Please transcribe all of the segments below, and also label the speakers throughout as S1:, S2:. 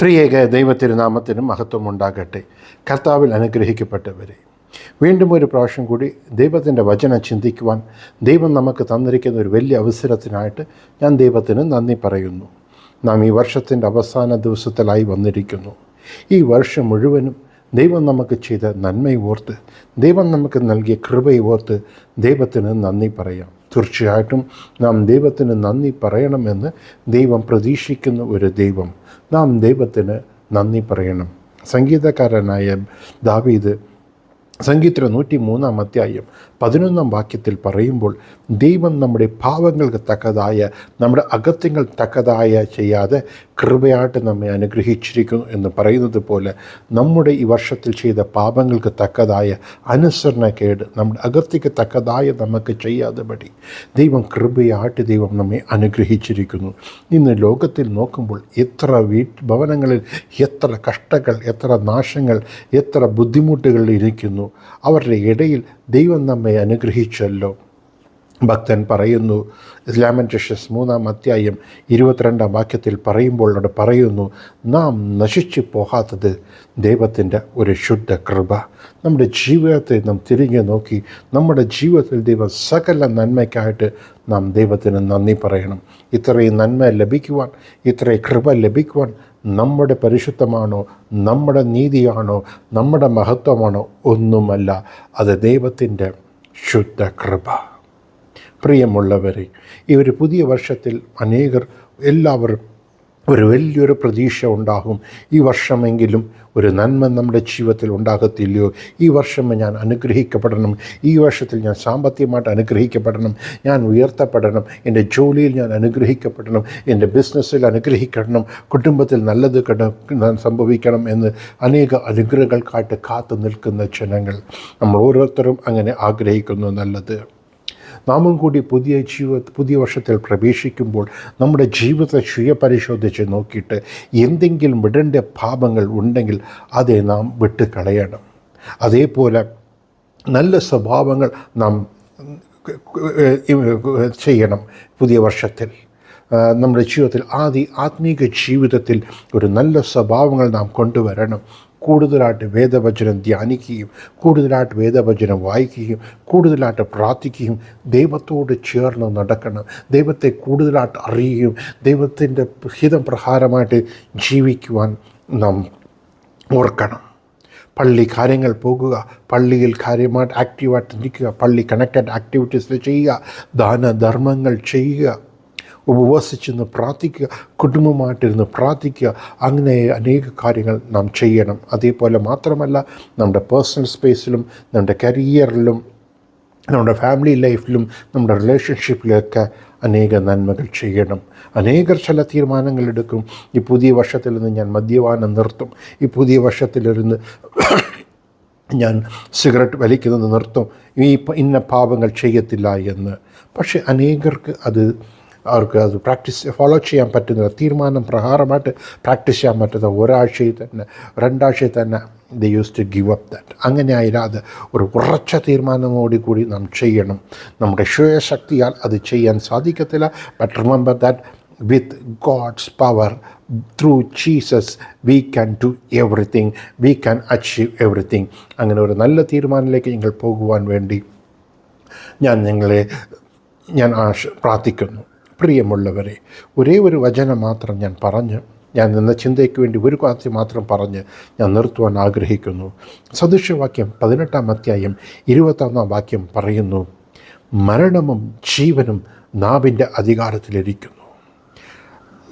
S1: ത്രിയേക ദൈവത്തിരുനാമത്തിന് മഹത്വം ഉണ്ടാകട്ടെ. കർത്താവിൽ അനുഗ്രഹിക്കപ്പെട്ടവരെ വീണ്ടും ഒരു പ്രാവശ്യം കൂടി ദൈവത്തിന്റെ വചനം ചിന്തിക്കുവാൻ ദൈവം നമുക്ക് തന്നിരിക്കുന്ന ഒരു വലിയ അവസരത്തിനായിട്ട് ഞാൻ ദൈവത്തിന് നന്ദി പറയുന്നു. നാം ഈ വർഷത്തിന്റെ അവസാന ദിവസത്തിലായി വന്നിരിക്കുന്നു. ഈ വർഷം മുഴുവനും ദൈവം നമുക്ക് ചെയ്ത നന്മയോർത്ത് ദൈവം നമുക്ക് നൽകിയ കൃപയോർത്ത് ദൈവത്തിന് നന്ദി പറയാം. തീർച്ചയായിട്ടും നാം ദൈവത്തിന് നന്ദി പറയണമെന്ന് ദൈവം പ്രതീക്ഷിക്കുന്ന ഒരു ദൈവം. നാം ദൈവത്തിന് നന്ദി പറയണം. സംഗീതക്കാരനായ ദാവീദ് സംഗീതത്തിലെ നൂറ്റി മൂന്നാം അധ്യായം പതിനൊന്നാം വാക്യത്തിൽ പറയുമ്പോൾ ദൈവം നമ്മുടെ ഭാവങ്ങൾക്ക് തക്കതായ നമ്മുടെ അകത്യങ്ങൾ തക്കതായ ചെയ്യാതെ കൃപയായിട്ട് നമ്മെ അനുഗ്രഹിച്ചിരിക്കുന്നു എന്ന് പറയുന്നത് പോലെ നമ്മുടെ ഈ വർഷത്തിൽ ചെയ്ത പാപങ്ങൾക്ക് തക്കതായ അനുസരണക്കേട് നമ്മുടെ അകത്യക്ക് തക്കതായ നമുക്ക് ചെയ്യാതെ പടി. ദൈവം കൃപയായിട്ട് ദൈവം നമ്മെ അനുഗ്രഹിച്ചിരിക്കുന്നു. ഇന്ന് ലോകത്തിൽ നോക്കുമ്പോൾ എത്ര വീട്ട് ഭവനങ്ങളിൽ എത്ര കഷ്ടങ്ങൾ എത്ര നാശങ്ങൾ എത്ര ബുദ്ധിമുട്ടുകൾ ഇരിക്കുന്നു. അവരുടെ ഇടയിൽ ദൈവം നമ്മെ അനുഗ്രഹിച്ചല്ലോ. ഭക്തൻ പറയുന്നു ഇസ്ലാമൻ ജഷസ് മൂന്നാം അധ്യായം ഇരുപത്തിരണ്ടാം വാക്യത്തിൽ പറയുമ്പോൾ അവിടെ പറയുന്നു നാം നശിച്ചു പോകാത്തത് ദൈവത്തിന്റെ ഒരു ശുദ്ധ കൃപ. നമ്മുടെ ജീവിതത്തെ നാം തിരിഞ്ഞു നോക്കി നമ്മുടെ ജീവിതത്തിൽ ദൈവം സകല നന്മയ്ക്കായിട്ട് നാം ദൈവത്തിന് നന്ദി പറയണം. ഇത്രയും നന്മ ലഭിക്കുവാൻ ഇത്രയും കൃപ ലഭിക്കുവാൻ നമ്മുടെ പരിശുദ്ധമാണോ? നമ്മുടെ നീതിയാണോ? നമ്മുടെ മഹത്വമാണോ? ഒന്നുമല്ല. അത് ദൈവത്തിന്റെ ശുദ്ധ കൃപ. പ്രിയമുള്ളവരെ ഈ ഒരു പുതിയ വർഷത്തിൽ അനേകർ എല്ലാവരും ഒരു വലിയൊരു പ്രതീക്ഷ ഉണ്ടാകും. ഈ വർഷമെങ്കിലും ഒരു നന്മ നമ്മുടെ ജീവിതത്തിൽ ഉണ്ടാകത്തില്ലയോ? ഈ വർഷം ഞാൻ അനുഗ്രഹിക്കപ്പെടണം. ഈ വർഷത്തിൽ ഞാൻ സാമ്പത്തികമായിട്ട് അനുഗ്രഹിക്കപ്പെടണം. ഞാൻ ഉയർത്തപ്പെടണം. എന്റെ ജോലിയിൽ ഞാൻ അനുഗ്രഹിക്കപ്പെടണം. എന്റെ ബിസിനസ്സിൽ അനുഗ്രഹിക്കണം. കുടുംബത്തിൽ നല്ലത് സംഭവിക്കണം എന്ന് അനേക അനുഗ്രഹങ്ങൾക്കായിട്ട് കാത്തു നിൽക്കുന്ന ജനങ്ങൾ. നമ്മൾ ഓരോരുത്തരും അങ്ങനെ ആഗ്രഹിക്കുന്നു നല്ലത്. നാമും കൂടി പുതിയ ജീവ പുതിയ വർഷത്തിൽ പ്രവേശിക്കുമ്പോൾ നമ്മുടെ ജീവിതത്തെ സ്വയ പരിശോധിച്ച് നോക്കിയിട്ട് എന്തെങ്കിലും വിടേണ്ട പാപങ്ങൾ ഉണ്ടെങ്കിൽ അതെ നാം വിട്ട് കളയണം അതേപോലെ നല്ല സ്വഭാവങ്ങൾ നാം ചെയ്യണം പുതിയ വർഷത്തിൽ. നമ്മുടെ ജീവിതത്തിൽ ആദ്യ ആത്മീക ജീവിതത്തിൽ ഒരു നല്ല സ്വഭാവങ്ങൾ നാം കൊണ്ടുവരണം. കൂടുതലായിട്ട് വേദവചനം ധ്യാനിക്കുകയും കൂടുതലായിട്ട് വേദവചനം വായിക്കുകയും കൂടുതലായിട്ട് പ്രാർത്ഥിക്കുകയും ദൈവത്തോട് ചേർന്ന് നടക്കണം. ദൈവത്തെ കൂടുതലായിട്ട് അറിയുകയും ദൈവത്തിന്റെ ഹിതം പ്രകാരമായിട്ട് ജീവിക്കുവാൻ നാം ഓർക്കണം. പള്ളി കാര്യങ്ങൾ പോകുക പള്ളിയിൽ കാര്യമായിട്ട് ആക്റ്റീവായിട്ട് നിൽക്കുക പള്ളി കണക്റ്റഡ് ആക്ടിവിറ്റീസിൽ ചെയ്യുക ദാനധർമ്മങ്ങൾ ചെയ്യുക. ഉപവസിച്ചെന്ന് പ്രാർത്ഥിക്കുക കുടുംബമായിട്ടിരുന്ന് പ്രാർത്ഥിക്കുക. അങ്ങനെ അനേക കാര്യങ്ങൾ നാം ചെയ്യണം. അതേപോലെ മാത്രമല്ല നമ്മുടെ പേഴ്സണൽ സ്പേസിലും നമ്മുടെ കരിയറിലും നമ്മുടെ ഫാമിലി ലൈഫിലും നമ്മുടെ റിലേഷൻഷിപ്പിലൊക്കെ അനേക നന്മകൾ ചെയ്യണം. അനേകർ ചില തീരുമാനങ്ങൾ എടുക്കും. ഈ പുതിയ വർഷത്തിൽ നിന്ന് ഞാൻ മദ്യപാനം നിർത്തും. ഈ പുതിയ വർഷത്തിലിരുന്ന് ഞാൻ സിഗരറ്റ് വലിക്കുന്നത് നിർത്തും. ഈ ഇന്ന പാപങ്ങൾ ചെയ്യത്തില്ല എന്ന്. പക്ഷേ അനേകർക്ക് അത് അവർക്ക് അത് പ്രാക്ടീസ് ഫോളോ ചെയ്യാൻ പറ്റുന്നില്ല തീരുമാനം പ്രകാരമായിട്ട് പ്രാക്ടീസ് ചെയ്യാൻ പറ്റുന്ന ഒരാഴ്ചയിൽ തന്നെ രണ്ടാഴ്ചയിൽ തന്നെ the use to give up that അങ്ങനെ ആയാലും അത് ഒരു ഉറച്ച തീരുമാനമോടി കൂടി നാം ചെയ്യണം. നമ്മുടെ ശക്തിയാൽ അത് ചെയ്യാൻ സാധിക്കത്തില്ല. But remember that with God's power through Jesus we can do everything we can achieve everything അങ്ങനെ ഒരു നല്ല തീരുമാനത്തിലേക്ക് നിങ്ങൾ പോകുവാൻ വേണ്ടി ഞാൻ നിങ്ങളെ ഞാൻ ആശ പ്രാർത്ഥിക്കുന്നു. പ്രിയമുള്ളവരെ ഒരേ ഒരു വചനം മാത്രം ഞാൻ പറഞ്ഞ് ഞാൻ നിന്ന ചിന്തയ്ക്ക് വേണ്ടി ഒരു കാര്യം മാത്രം പറഞ്ഞ് ഞാൻ നിർത്തുവാൻ ആഗ്രഹിക്കുന്നു. സദൃശവാക്യം പതിനെട്ടാം അധ്യായം ഇരുപത്തൊന്നാം വാക്യം പറയുന്നു മരണവും ജീവനും നാവിന്റെ അധികാരത്തിലിരിക്കുന്നു.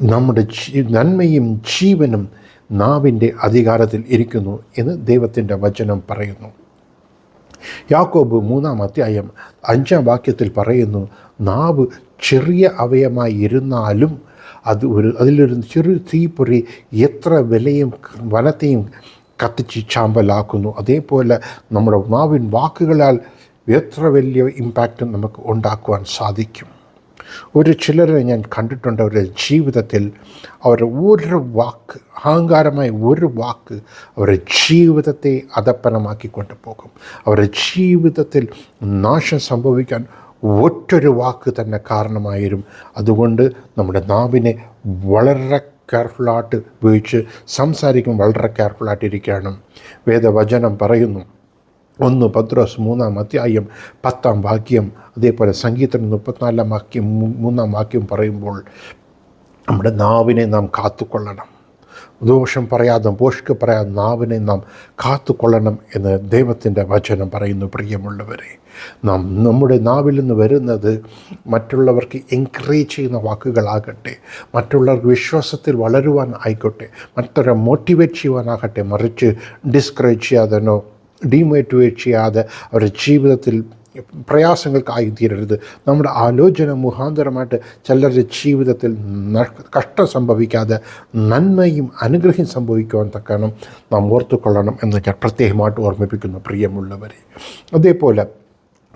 S1: നമ്മുടെ നന്മയും ജീവനും നാവിന്റെ അധികാരത്തിൽ ഇരിക്കുന്നു എന്ന് ദൈവത്തിന്റെ വചനം പറയുന്നു. യാക്കോബ് മൂന്നാം അധ്യായം അഞ്ചാം വാക്യത്തിൽ പറയുന്നു നാവ് ചെറിയ അവയമായി ഇരുന്നാലും അത് ഒരു അതിലൊരു ചെറു തീപ്പൊറി എത്ര വിലയും വനത്തെയും കത്തിച്ച് ചാമ്പലാക്കുന്നു. അതേപോലെ നമ്മുടെ നാവിൻ വാക്കുകളാൽ എത്ര വലിയ ഇമ്പാക്റ്റ് നമുക്ക് ഉണ്ടാക്കുവാൻ സാധിക്കും. ഒരു ചിലരെ ഞാൻ കണ്ടിട്ടുണ്ട് അവരുടെ ജീവിതത്തിൽ അവരുടെ ഓരോ വാക്ക് അഹങ്കാരമായ ഒരു വാക്ക് അവരുടെ ജീവിതത്തെ അധപ്പനമാക്കി കൊണ്ടുപോകും. അവരുടെ ജീവിതത്തിൽ നാശം സംഭവിക്കാൻ ഒറ്റൊരു വാക്ക് തന്നെ കാരണമായിരും. അതുകൊണ്ട് നമ്മുടെ നാവിനെ വളരെ കെയർഫുള്ളായിട്ട് ഉപയോഗിച്ച് സംസാരിക്കും വളരെ കെയർഫുള്ളായിട്ടിരിക്കണം വേദവചനം പറയുന്നു. ഒന്ന് പത്രോസ് മൂന്നാം അധ്യായം പത്താം വാക്യം. അതേപോലെ സംഗീതം മുപ്പത്തിനാലാം വാക്യം മൂന്നാം വാക്യം പറയുമ്പോൾ നമ്മുടെ നാവിനെ നാം കാത്തുകൊള്ളണം. ദോഷം പറയാതെ പോഷ്ക്ക് പറയാതെ നാവിനെ നാം കാത്തുകൊള്ളണം എന്ന് ദൈവത്തിന്റെ വചനം പറയുന്നു പ്രിയമുള്ളവരെ. നാം നമ്മുടെ നാവിൽ നിന്ന് വരുന്നത് മറ്റുള്ളവർക്ക് എൻകറേജ് ചെയ്യുന്ന വാക്കുകളാകട്ടെ മറ്റുള്ളവർക്ക് വിശ്വാസത്തിൽ വളരുവാൻ ആയിക്കോട്ടെ മറ്റൊരു മോട്ടിവേറ്റ് ചെയ്യുവാനാകട്ടെ മറിച്ച് ഡിസ്കറേജ് ചെയ്യാതെനോ ഡീമോട്ടിവേറ്റ് ചെയ്യാതെ അവരുടെ ജീവിതത്തിൽ പ്രയാസങ്ങൾക്കായി തീരരുത്. നമ്മുടെ ആലോചന മുഖാന്തരമായിട്ട് ചിലരുടെ ജീവിതത്തിൽ കഷ്ടം സംഭവിക്കാതെ നന്മയും അനുഗ്രഹം സംഭവിക്കുവാൻ തക്കണം നാം ഓർത്തുകൊള്ളണം എന്ന് ഞാൻ പ്രത്യേകമായിട്ട് ഓർമ്മിപ്പിക്കുന്നു പ്രിയമുള്ളവരെ. അതേപോലെ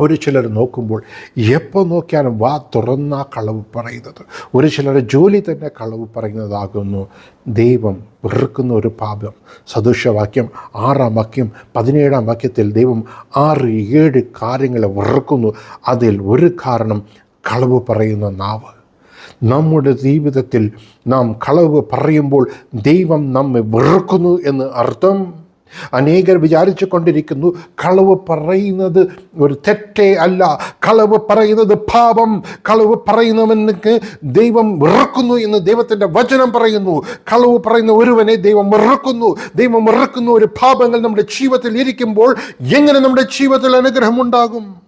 S1: ഒരു ചിലർ നോക്കുമ്പോൾ എപ്പോൾ നോക്കിയാലും വാ തുറന്ന കളവ് പറയുന്നത്. ഒരു ചിലർ ജോലി തന്നെ കളവ് പറയുന്നതാകുന്നു. ദൈവം വെറുക്കുന്ന ഒരു പാപം. സദൃശവാക്യം ആറാം വാക്യം പതിനേഴാം വാക്യത്തിൽ ദൈവം ആറ് ഏഴ് കാര്യങ്ങളെ വെറുക്കുന്നു. അതിൽ ഒരു കാരണം കളവ് പറയുന്ന നാവ്. നമ്മുടെ ജീവിതത്തിൽ നാം കളവ് പറയുമ്പോൾ ദൈവം നമ്മെ വെറുക്കുന്നു എന്ന് അർത്ഥം അനേകർ വിചാരിച്ചു കൊണ്ടിരിക്കുന്നു കളവ് പറയുന്നത് ഒരു തെറ്റേ അല്ല. കളവ് പറയുന്നത് പാപം. കളവ് പറയുന്നവനക്ക് ദൈവം വെറുക്കുന്നു എന്ന് ദൈവത്തിന്റെ വചനം പറയുന്നു. കളവ് പറയുന്ന ഒരുവനെ ദൈവം വെറുക്കുന്നു. ദൈവം വെറുക്കുന്ന ഒരു പാപങ്ങൾ നമ്മുടെ ജീവിതത്തിൽ ഇരിക്കുമ്പോൾ എങ്ങനെ നമ്മുടെ ജീവിതത്തിൽ അനുഗ്രഹം ഉണ്ടാകും?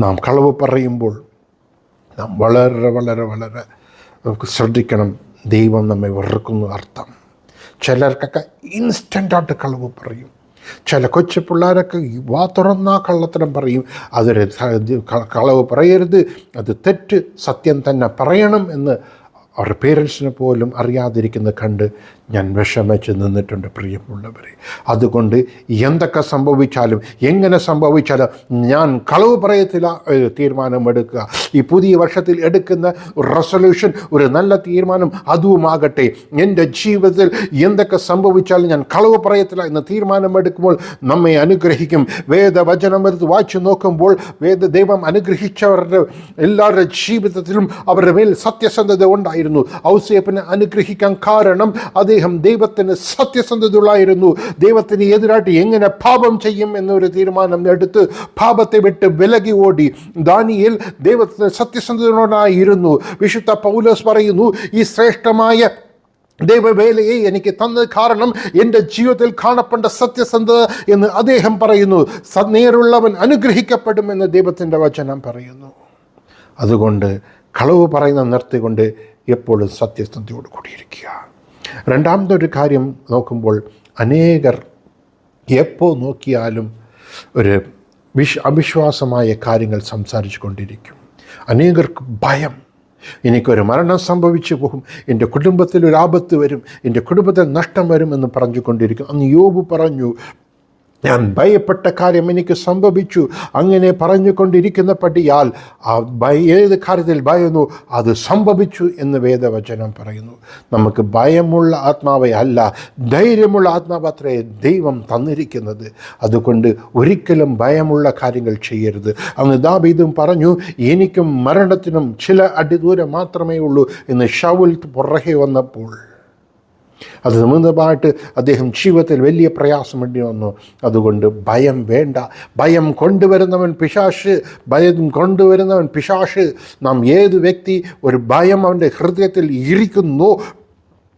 S1: നാം കളവ് പറയുമ്പോൾ നാം വളരെ വളരെ വളരെ നമുക്ക് ശ്രദ്ധിക്കണം. ദൈവം നമ്മെ വെറുക്കുന്നു അർത്ഥം. ചിലർക്കൊക്കെ ഇൻസ്റ്റന്റായിട്ട് കളവ് പറയും. ചില കൊച്ചു പിള്ളേരൊക്കെ വാ തുറന്നാ കള്ളത്തരം പറയും. അതൊരു കളവ് പറയരുത്. അത് തെറ്റ് സത്യം തന്നെ പറയണം എന്ന് അവരുടെ പേരൻസിനെ പോലും അറിയാതിരിക്കുന്നത് കണ്ട് ഞാൻ വിഷമിച്ച് നിന്നിട്ടുണ്ട് പ്രിയമുള്ളവരെ. അതുകൊണ്ട് എന്തൊക്കെ സംഭവിച്ചാലും എങ്ങനെ സംഭവിച്ചാലും ഞാൻ കളവ് പറയത്തില്ല തീരുമാനമെടുക്കുക. ഈ പുതിയ വർഷത്തിൽ എടുക്കുന്ന റെസൊല്യൂഷൻ ഒരു നല്ല തീരുമാനം അതുമാകട്ടെ. എന്റെ ജീവിതത്തിൽ എന്തൊക്കെ സംഭവിച്ചാലും ഞാൻ കളവ് പറയത്തില്ല എന്ന തീരുമാനമെടുക്കുമ്പോൾ നമ്മെ അനുഗ്രഹിക്കും. വേദവചനം എടുത്ത് വായിച്ചു നോക്കുമ്പോൾ വേദ ദൈവം അനുഗ്രഹിച്ചവരുടെ എല്ലാവരുടെ ജീവിതത്തിലും അവരുടെ മേൽ സത്യസന്ധത ഉണ്ടായിരുന്നു. ഔസേപ്പിനെ അനുഗ്രഹിക്കാൻ കാരണം അദ്ദേഹം ദൈവത്തിന് സത്യസന്ധതയുള്ളായിരുന്നു. ദൈവത്തിന് എതിരായിട്ട് എങ്ങനെ പാപം ചെയ്യും എന്നൊരു തീരുമാനം എടുത്ത് പാപത്തെ വിട്ട് വിലകി ഓടി. ദാനിയിൽ ദൈവത്തിന് സത്യസന്ധതയോടായിരുന്നു വിശുദ്ധ പൗലോസ് പറയുന്നു ഈ ശ്രേഷ്ഠമായ ദൈവവേലയെ എനിക്ക് തന്നത് കാരണം എന്റെ ജീവിതത്തിൽ കാണപ്പെട്ട സത്യസന്ധത എന്ന് അദ്ദേഹം പറയുന്നു. നേരുള്ളവൻ അനുഗ്രഹിക്കപ്പെടുമെന്ന് ദൈവത്തിന്റെ വചനം പറയുന്നു. അതുകൊണ്ട് കളവ് പറയുന്ന നിർത്തിക്കൊണ്ട് എപ്പോഴും സത്യസന്ധയോട് കൂടിയിരിക്കുക. രണ്ടാമത്തെ ഒരു കാര്യം നോക്കുമ്പോൾ അനേകർ എപ്പോൾ നോക്കിയാലും ഒരു വിശ് അവിശ്വാസമായ കാര്യങ്ങൾ സംസാരിച്ചു കൊണ്ടിരിക്കും. അനേകർക്ക് ഭയം. എനിക്കൊരു മരണം സംഭവിച്ചു പോകും. എന്റെ കുടുംബത്തിൽ ഒരു ആപത്ത് വരും. എന്റെ കുടുംബത്തിൽ നഷ്ടം വരും എന്ന് പറഞ്ഞുകൊണ്ടിരിക്കും. അന്ന് യോബ് പറഞ്ഞു ഞാൻ ഭയപ്പെട്ട കാര്യം എനിക്ക് സംഭവിച്ചു. അങ്ങനെ പറഞ്ഞുകൊണ്ടിരിക്കുന്ന പട്ടിയാൽ ആ ഏത് കാര്യത്തിൽ ഭയന്നു അത് സംഭവിച്ചു എന്ന് വേദവചനം പറയുന്നു. നമുക്ക് ഭയമുള്ള ആത്മാവെ അല്ല ധൈര്യമുള്ള ആത്മാവത്രേ ദൈവം തന്നിരിക്കുന്നത്. അതുകൊണ്ട് ഒരിക്കലും ഭയമുള്ള കാര്യങ്ങൾ ചെയ്യരുത്. അന്ന് ദാബീദും പറഞ്ഞു എനിക്കും മരണത്തിനും ചില അടിദൂരം മാത്രമേ ഉള്ളൂ എന്ന് ഷൗൽ പുറകെ വന്നപ്പോൾ അത് സംബന്ധമായിട്ട് അദ്ദേഹം ജീവിതത്തിൽ വലിയ പ്രയാസം വേണ്ടി വന്നു. അതുകൊണ്ട് ഭയം വേണ്ട. ഭയം കൊണ്ടുവരുന്നവൻ പിശാഷ് ഭയം കൊണ്ടുവരുന്നവൻ പിശാഷ് നാം ഏത് വ്യക്തി ഒരു ഭയം അവന്റെ ഹൃദയത്തിൽ ഇരിക്കുന്നു?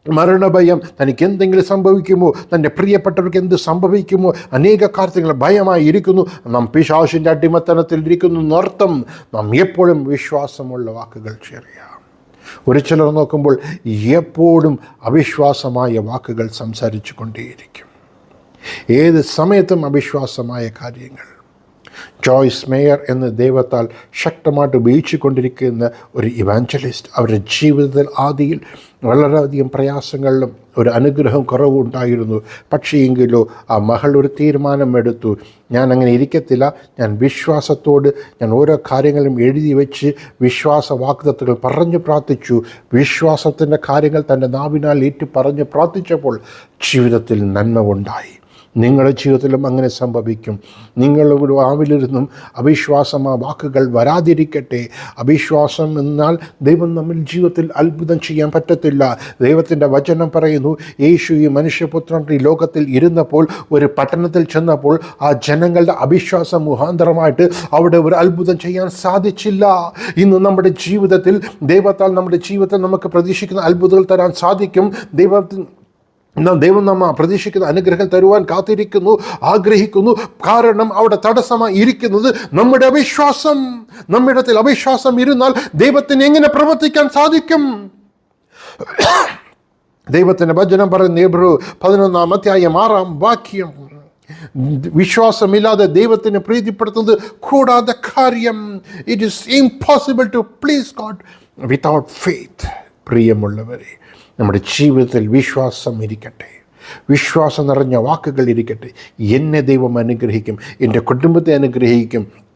S1: മരണഭയം തനിക്ക് എന്തെങ്കിലും സംഭവിക്കുമോ? തന്റെ പ്രിയപ്പെട്ടവർക്ക് എന്ത് സംഭവിക്കുമോ? അനേക കാര്യങ്ങൾ ഭയമായി ഇരിക്കുന്നു. നാം പിശാഷിന്റെ അടിമത്തനത്തിൽ ഇരിക്കുന്നു എന്നർത്ഥം നാം എപ്പോഴും വിശ്വാസമുള്ള വാക്കുകൾ ചെറിയ ഒരു ചിലർ നോക്കുമ്പോൾ എപ്പോഴും അവിശ്വാസമായ വാക്കുകൾ സംസാരിച്ചു കൊണ്ടേയിരിക്കും. ഏത് സമയത്തും അവിശ്വാസമായ കാര്യങ്ങൾ ജോയ്സ് മേയർ എന്ന ദൈവത്താൽ ശക്തമായിട്ട് ഉപയോഗിച്ചുകൊണ്ടിരിക്കുന്ന ഒരു ഇവാഞ്ചലിസ്റ്റ് അവരുടെ ജീവിതത്തിൽ ആദിയിൽ വളരെയധികം പ്രയാസങ്ങളിലും ഒരു അനുഗ്രഹം കുറവുണ്ടായിരുന്നു. പക്ഷേ എങ്കിലോ ആ മകൾ ഒരു തീരുമാനം എടുത്തു. ഞാൻ അങ്ങനെ ഇരിക്കത്തില്ല. ഞാൻ വിശ്വാസത്തോട് ഞാൻ ഓരോ കാര്യങ്ങളും എഴുതി വെച്ച് വിശ്വാസ വാഗ്ദത്തുകൾ പറഞ്ഞു പ്രാർത്ഥിച്ചു. വിശ്വാസത്തിന്റെ കാര്യങ്ങൾ തന്റെ നാവിനാൽ ഏറ്റു പറഞ്ഞു പ്രാർത്ഥിച്ചപ്പോൾ ജീവിതത്തിൽ നന്മ ഉണ്ടായി. നിങ്ങളുടെ ജീവിതത്തിലും അങ്ങനെ സംഭവിക്കും. നിങ്ങളുടെ വാവിലിരുന്നും അവിശ്വാസം ആ വാക്കുകൾ വരാതിരിക്കട്ടെ. അവിശ്വാസം എന്നാൽ ദൈവം നമ്മൾ ജീവിതത്തിൽ അത്ഭുതം ചെയ്യാൻ പറ്റത്തില്ല. ദൈവത്തിന്റെ വചനം പറയുന്നു യേശു ഈ മനുഷ്യപുത്രൻ ഈ ലോകത്തിൽ ഇരുന്നപ്പോൾ ഒരു പട്ടണത്തിൽ ചെന്നപ്പോൾ ആ ജനങ്ങളുടെ അവിശ്വാസം മുഖാന്തരമായിട്ട് അവിടെ ഒരു അത്ഭുതം ചെയ്യാൻ സാധിച്ചില്ല. ഇന്ന് നമ്മുടെ ജീവിതത്തിൽ ദൈവത്താൽ നമ്മുടെ ജീവിതത്തിൽ നമുക്ക് പ്രതീക്ഷിക്കുന്ന അത്ഭുതങ്ങൾ തരാൻ സാധിക്കും. ദൈവത്തിൽ നാം ദൈവം നമ്മ പ്രതീക്ഷിക്കുന്ന അനുഗ്രഹം തരുവാൻ കാത്തിരിക്കുന്നു ആഗ്രഹിക്കുന്നു. കാരണം അവിടെ തടസ്സമായി ഇരിക്കുന്നത് നമ്മുടെ അവിശ്വാസം. നമ്മിടത്തിൽ അവിശ്വാസം ഇരുന്നാൽ ദൈവത്തിന് എങ്ങനെ പ്രവർത്തിക്കാൻ സാധിക്കും? ദൈവത്തിന്റെ ഭജനം പറയുന്ന ഏബ്രു പതിനൊന്നാം അധ്യായം ആറാം വാക്യം. വിശ്വാസമില്ലാതെ ദൈവത്തിന് പ്രീതിപ്പെടുത്തുന്നത് കൂടാതെ കാര്യം. It is impossible to please God without faith പ്രിയമുള്ളവരെ നമ്മുടെ ജീവിതത്തിൽ വിശ്വാസം ഇരിക്കട്ടെ. വിശ്വാസം നിറഞ്ഞ വാക്കുകൾ ഇരിക്കട്ടെ. എന്നെ ദൈവം അനുഗ്രഹിക്കും. എന്റെ കുടുംബത്തെ അനുഗ്രഹിക്കും.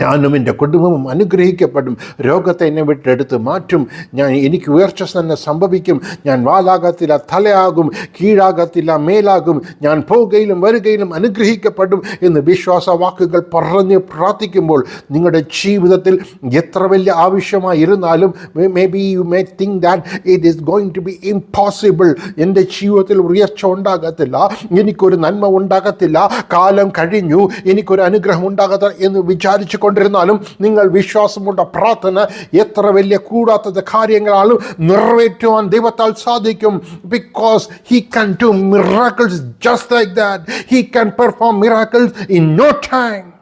S1: ഞാനും എന്റെ കുടുംബവും അനുഗ്രഹിക്കപ്പെടും. രോഗത്തെ എന്നെ വിട്ടെടുത്ത് മാറ്റും. ഞാൻ എനിക്ക് ഉയർച്ച തന്നെ സംഭവിക്കും. ഞാൻ വാലാകത്തില്ല തലയാകും. കീഴാകത്തില്ല മേലാകും. ഞാൻ പോവുകയിലും വരികയിലും അനുഗ്രഹിക്കപ്പെടും എന്ന് വിശ്വാസ വാക്കുകൾ പറഞ്ഞ് പ്രാർത്ഥിക്കുമ്പോൾ നിങ്ങളുടെ ജീവിതത്തിൽ എത്ര വലിയ ആവശ്യമായിരുന്നാലും may be you may think that it is going to be impossible എന്റെ ജീവിതത്തിൽ ഉയർച്ച ഉണ്ടാകത്തില്ല. എനിക്കൊരു നന്മ ഉണ്ടാകത്തില്ല. കാലം കഴിഞ്ഞു. എനിക്കൊരു അനുഗ്രഹം ഉണ്ടാകത്തില്ല എന്ന് വിചാരിച്ചു കൊണ്ടിരുന്നാലും നിങ്ങൾ വിശ്വാസമുള്ള പ്രാർത്ഥന എത്ര വലിയ കൂടാത്തത് കാര്യങ്ങളാലും നിറവേറ്റുവാൻ ദൈവത്താൽ സാധിക്കും. Because he can do miracles just like that he can perform miracles in no time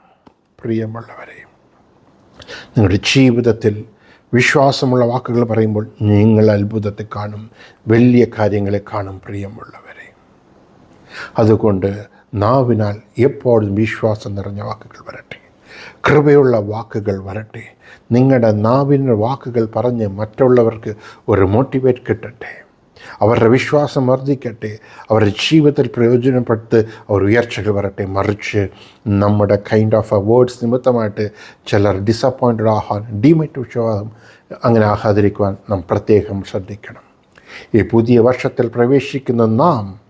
S1: പ്രിയമുള്ളവരെ നിങ്ങളുടെ ജീവിതത്തിൽ വിശ്വാസമുള്ള വാക്കുകൾ പറയുമ്പോൾ നിങ്ങൾ അത്ഭുതത്തെ കാണും. വലിയ കാര്യങ്ങളെ കാണും പ്രിയമുള്ളവരെ. അതുകൊണ്ട് നാവിനാൽ എപ്പോഴും വിശ്വാസം നിറഞ്ഞ വാക്കുകൾ വരട്ടെ. കൃപയുള്ള വാക്കുകൾ വരട്ടെ. നിങ്ങളുടെ നാവിന്റെ വാക്കുകൾ പറഞ്ഞ് മറ്റുള്ളവർക്ക് ഒരു മോട്ടിവേറ്റ് കിട്ടട്ടെ. അവരുടെ വിശ്വാസം വർദ്ധിക്കട്ടെ. അവരുടെ ജീവിതത്തിൽ പ്രയോജനപ്പെട്ട് അവർ ഉയർച്ചകൾ വരട്ടെ. മറിച്ച് നമ്മുടെ കൈൻഡ് ഓഫ് വേർഡ്സ് നിമിത്തമായിട്ട് ചിലർ ഡിസപ്പോയിന്റഡ് ആഹാൻ വിശ്വാസം അങ്ങനെ ആഹാതിരിക്കുവാൻ നാം പ്രത്യേകം ശ്രദ്ധിക്കണം. ഈ പുതിയ വർഷത്തിൽ പ്രവേശിക്കുന്ന നാം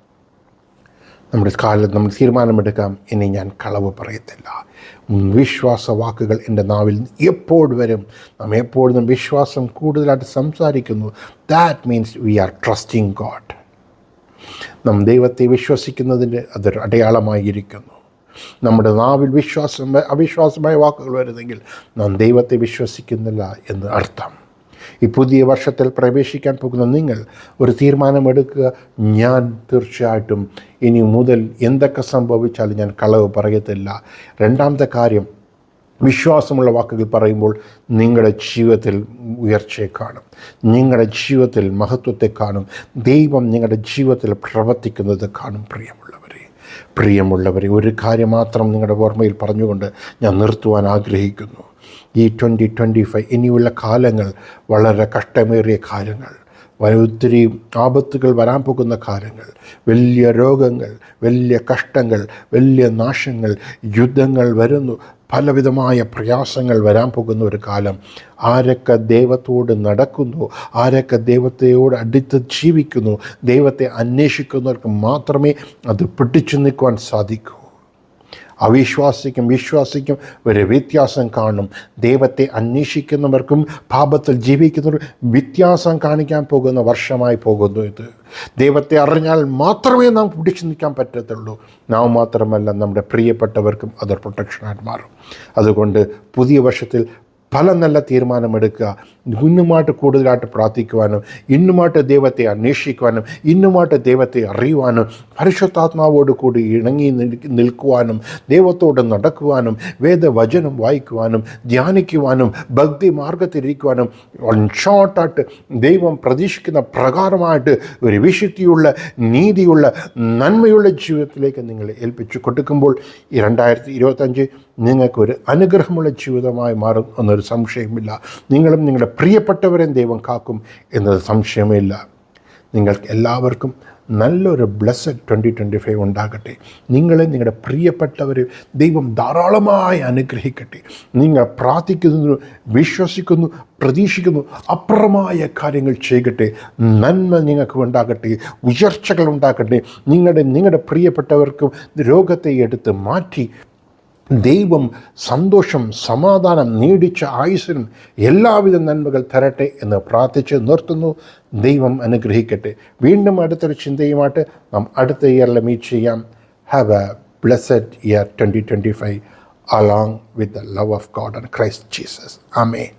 S1: നമ്മുടെ കാലത്ത് നമ്മൾ തീരുമാനമെടുക്കാം ഇനി ഞാൻ കളവ് പറയത്തില്ല. വിശ്വാസ വാക്കുകൾ എന്റെ നാവിൽ എപ്പോൾ വരും? നാം എപ്പോഴും വിശ്വാസം കൂടുതലായിട്ട് സംസാരിക്കുന്നു. That means we are trusting God നാം ദൈവത്തെ വിശ്വസിക്കുന്നതിന്റെ അതൊരു അടയാളമായിരിക്കുന്നു. നമ്മുടെ നാവിൽ വിശ്വാസം അവിശ്വാസമായ വാക്കുകൾ വരുന്നെങ്കിൽ നാം ദൈവത്തെ വിശ്വസിക്കുന്നില്ല എന്ന് അർത്ഥം. ഈ പുതിയ വർഷത്തിൽ പ്രവേശിക്കാൻ പോകുന്ന നിങ്ങൾ ഒരു തീരുമാനമെടുക്കുക. ഞാൻ തീർച്ചയായിട്ടും ഇനി മുതൽ എന്തൊക്കെ സംഭവിച്ചാലും ഞാൻ കളവ് പറയത്തില്ല. രണ്ടാമത്തെ കാര്യം വിശ്വാസമുള്ള വാക്കുകൾ പറയുമ്പോൾ നിങ്ങളുടെ ജീവിതത്തിൽ ഉയർച്ചയെ കാണും. നിങ്ങളുടെ ജീവിതത്തിൽ മഹത്വത്തെ കാണും. ദൈവം നിങ്ങളുടെ ജീവിതത്തിൽ പ്രവർത്തിക്കുന്നത് കാണും. പ്രിയമുള്ളവരെ പ്രിയമുള്ളവരെ ഒരു കാര്യം മാത്രം നിങ്ങളുടെ ഓർമ്മയിൽ പറഞ്ഞുകൊണ്ട് ഞാൻ നിർത്തുവാൻ ആഗ്രഹിക്കുന്നു. ഈ ട്വന്റി ട്വന്റി ഫൈവ് ഇനിയുള്ള കാലങ്ങൾ വളരെ കഷ്ടമേറിയ കാലങ്ങൾ. ഒത്തിരി ആപത്തുകൾ വരാൻ പോകുന്ന കാലങ്ങൾ. വലിയ രോഗങ്ങൾ വലിയ കഷ്ടങ്ങൾ വലിയ നാശങ്ങൾ യുദ്ധങ്ങൾ വരുന്നു. പലവിധമായ പ്രയാസങ്ങൾ വരാൻ പോകുന്ന ഒരു കാലം. ആരൊക്കെ ദൈവത്തോട് നടക്കുന്നു ആരൊക്കെ ദൈവത്തെയോട് അടുത്ത് ജീവിക്കുന്നു ദൈവത്തെ അന്വേഷിക്കുന്നവർക്ക് മാത്രമേ അത് പിടിച്ചു നിൽക്കുവാൻ സാധിക്കൂ. അവിശ്വാസിക്കും വിശ്വാസിക്കും ഒരു വ്യത്യാസം കാണും. ദൈവത്തെ അന്വേഷിക്കുന്നവർക്കും പാപത്തിൽ ജീവിക്കുന്നവർ വ്യത്യാസം കാണിക്കാൻ പോകുന്ന വർഷമായി പോകുന്നു ഇത്. ദൈവത്തെ അറിഞ്ഞാൽ മാത്രമേ നാം പിടിച്ചു നിൽക്കാൻ പറ്റത്തുള്ളൂ. നാം മാത്രമല്ല നമ്മുടെ പ്രിയപ്പെട്ടവർക്കും അതൊരു പ്രൊട്ടക്ഷനായിട്ട് മാറും. അതുകൊണ്ട് പുതിയ വർഷത്തിൽ പല നല്ല തീരുമാനമെടുക്കുക. ഇന്നുമായിട്ട് കൂടുതലായിട്ട് പ്രാർത്ഥിക്കുവാനും ഇന്നുമായിട്ട് ദൈവത്തെ അന്വേഷിക്കുവാനും ഇന്നുമായിട്ട് ദൈവത്തെ അറിയുവാനും പരിശുദ്ധാത്മാവോട് കൂടി ഇണങ്ങി നിൽക്കുവാനും ദൈവത്തോട് നടക്കുവാനും വേദവചനം വായിക്കുവാനും ധ്യാനിക്കുവാനും ഭക്തി മാർഗത്തിലിരിക്കുവാനും ഷോർട്ടായിട്ട് ദൈവം പ്രതീക്ഷിക്കുന്ന പ്രകാരമായിട്ട് ഒരു വിശുദ്ധിയുള്ള നീതിയുള്ള നന്മയുള്ള ജീവിതത്തിലേക്ക് നിങ്ങൾ ഏൽപ്പിച്ചു കൊടുക്കുമ്പോൾ ഈ രണ്ടായിരത്തി ഇരുപത്തഞ്ച് നിങ്ങൾക്കൊരു അനുഗ്രഹമുള്ള ജീവിതമായി മാറും എന്നൊരു സംശയമില്ല നിങ്ങളും നിങ്ങളുടെ പ്രിയപ്പെട്ടവരെയും ദൈവം കാക്കും എന്നത് സംശയമില്ല നിങ്ങൾക്ക് എല്ലാവർക്കും നല്ലൊരു ബ്ലസ്സഡ് ട്വന്റി ട്വന്റി ഫൈവ് ഉണ്ടാകട്ടെ. നിങ്ങളെ നിങ്ങളുടെ പ്രിയപ്പെട്ടവരെ ദൈവം ധാരാളമായി അനുഗ്രഹിക്കട്ടെ. നിങ്ങൾ പ്രാർത്ഥിക്കുന്നു വിശ്വസിക്കുന്നു പ്രതീക്ഷിക്കുന്നു അപ്രമായ കാര്യങ്ങൾ ചെയ്യട്ടെ. നന്മ നിങ്ങൾക്ക് ഉണ്ടാകട്ടെ ഉയർച്ചകൾ ഉണ്ടാകട്ടെ. നിങ്ങളുടെ നിങ്ങളുടെ പ്രിയപ്പെട്ടവർക്കും രോഗത്തെ എടുത്ത് മാറ്റി ദൈവം സന്തോഷം സമാധാനം നീടിച്ച ആയുസ്സിനും എല്ലാവിധ നന്മകൾ തരട്ടെ എന്ന് പ്രാർത്ഥിച്ച് നിർത്തുന്നു. ദൈവം അനുഗ്രഹിക്കട്ടെ. വീണ്ടും അടുത്തൊരു ചിന്തയുമായിട്ട് നാം അടുത്ത ഇയറിൽ മീറ്റ് ചെയ്യാം. Have a blessed year twenty twenty five along with the love of God and Christ Jesus ആമേ